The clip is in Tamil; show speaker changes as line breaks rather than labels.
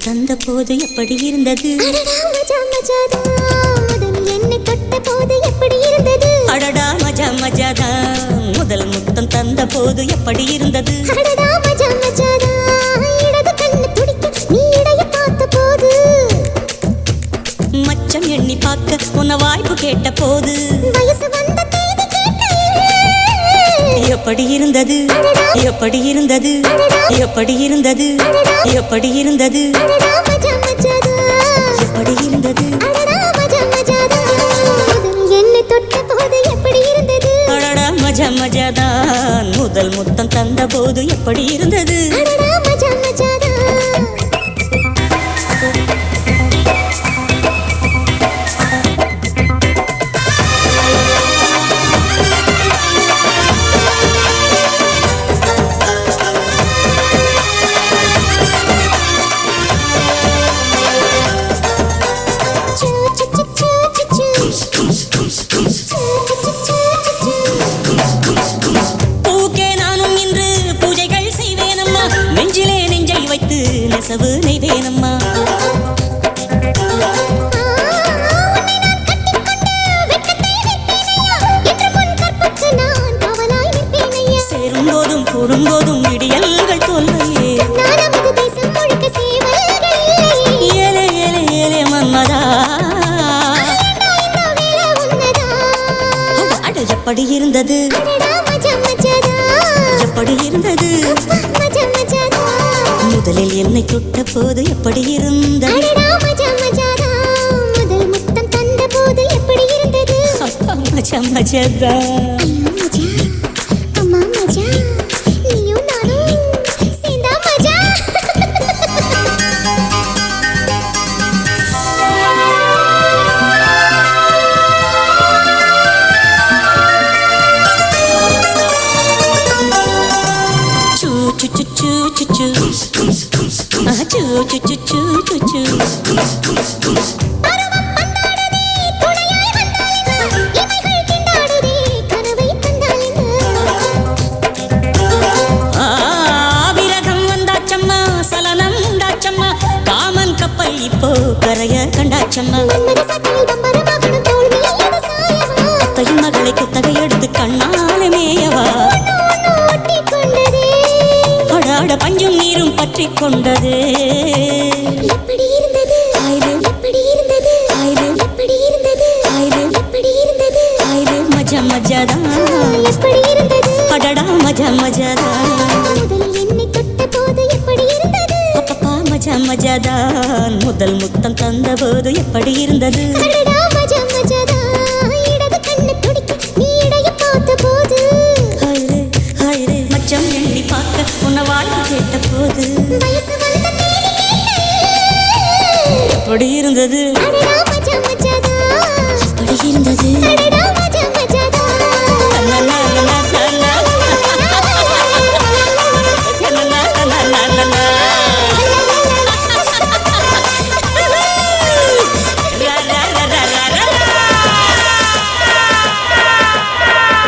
தந்த போது எப்படி இருந்தது?
மஜா மஜாதா முதல் என்னை தொட்ட போது எப்படி இருந்தது?
அடடா மஜா மஜாதா முதல் முத்தம் தந்த போது எப்படி இருந்தது?
அடடா மஜா மஜாதா இடது கண்ணு துடிக்க நீ இடைய பார்த்த போது
மச்சம் எண்ணி பார்க்க உன்ன வாய்ப்பு கேட்ட போது எப்படி இருந்தது எப்படி இருந்தது எப்படி இருந்தது எப்படி இருந்தது எப்படி இருந்தது
மஜா
மஜாதான். முதல் முத்தம் தந்த போது எப்படி இருந்தது வைத்து நெசவு நெய்வேனம்மா. சேரும் போதும் கூடும் இடியல்கள் ஏலே ஏலே ஏலே மன்மதா. அட, அட எப்படி இருந்தது? எப்படி இருந்தது? முதலில் என்னை தொட்ட போது எப்படி இருந்தது? அப்பா, மஜா மஜாதா சூ சு சு சு சு சு ஆ, சூ சு சு சு சு சு ஆ, விரகம் வந்தாச்சம்மா சலனம் உண்டாச்சம்மா காமன் கப்பல் இப்போ கரைய கண்டாச்சம்மா அத்தையின் மகளை குத்தகை எடுத்து கண்ணால மேயவா? கொண்டது.
எப்படி இருந்தது
ஆயிரு
எப்படி இருந்தது
ஆயிரு
எப்படி இருந்தது
ஆயிரு
எப்படி இருந்தது
ஆயிரு மஜா மஜாதா
எப்படி இருந்தது
அடடா மஜா மஜாதா
முதல் என்னை தொட்ட போது எப்படி இருந்தது
அப்பப்பா மஜா மஜாதான் முதல் முத்தம் தந்த போது எப்படி இருந்தது
அடடா மஜா மஜாதா இடது கண்ணு துடிக்க நீ இடைய பார்த்த போது.
மச்சம் எண்ணி பார்க்க உன்னை வாழ்வு கேட்ட போது. எப்படி இருந்தது. எப்படி இருந்தது.